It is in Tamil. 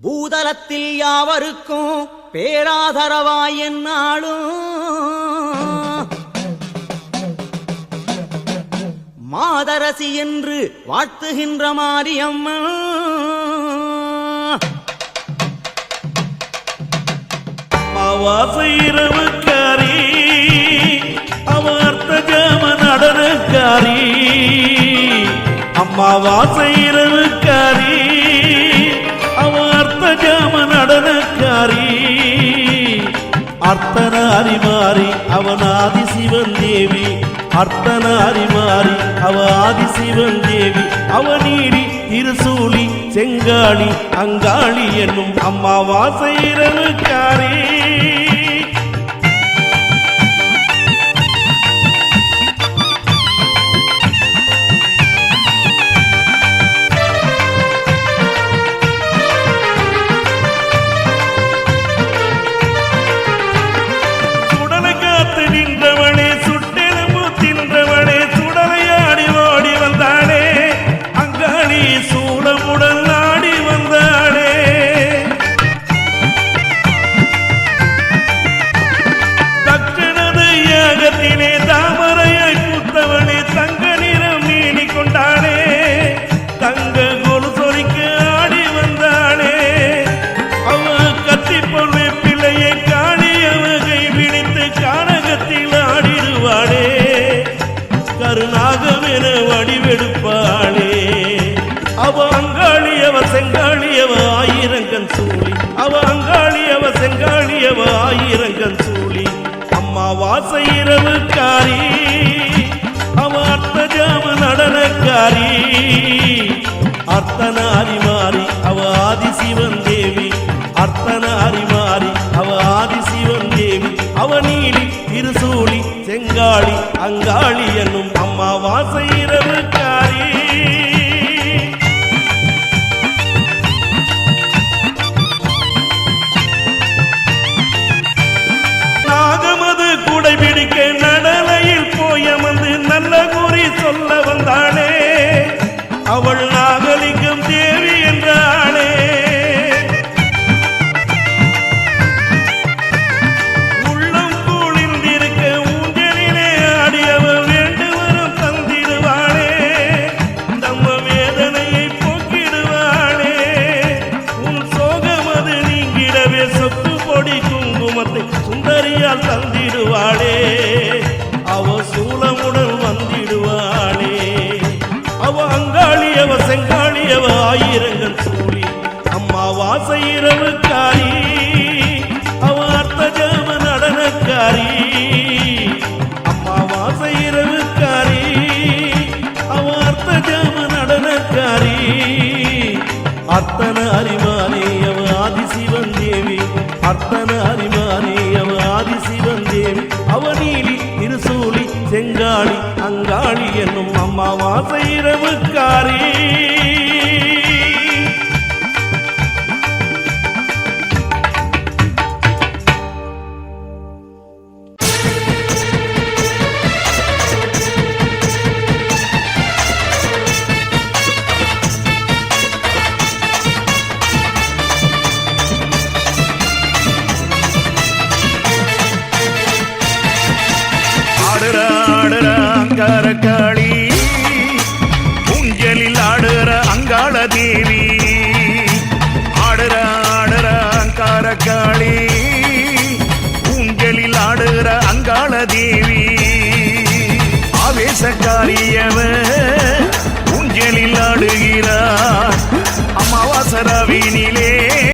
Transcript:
பூதலத்தில் யாவருக்கும் பேராதரவாய் என்னாலும்? மாதரசி என்று வாழ்த்துகின்ற மாரியம்மன். அமாவாசை இரவுக்காரி அவார்த்த ஜாம நடனக்காரி. அம்மாவாசை இரவுக்காரி நடனக்காரி அர்த்தன அறிமாறி அவன் ஆதி சிவன் தேவி. அர்த்தன அறிமாறி அவ ஆதி சிவன் தேவி. அவனீடி இருசூலி செங்காளி அங்காளி என்னும் அம்மாவாசை இரவுக்காரே. அங்காளி என்னும் அம்மா வாச இரவுக்காரி நாகமது குடை பிடிக்க நடலையில் போய் அமர்ந்து நல்ல குறி சொல்ல வந்தானே சுந்தரியால் தந்திடுவாளே. அவ சூலமுடன் வந்திடுவாளே. அவ அங்காளியவ செங்காளியவ ஆயிரங்கள் சூழி அம்மா வாச இரவுக்காரி. அவ அர்த்த ஜாம நடனக்காரி. அம்மா வாச இரவுக்காரி. அவ அர்த்த ஜாம நடனக்காரி. அத்தனை அறிமானி அவ ஆதிசிவன் தேவி. அத்தனை அம்மா வாச இரவுக்காரி. ஆடுற தேவி ஆவேசக்காரியவ ஊஞ்சலில் ஆடுகிறார். அமாவாசராவினி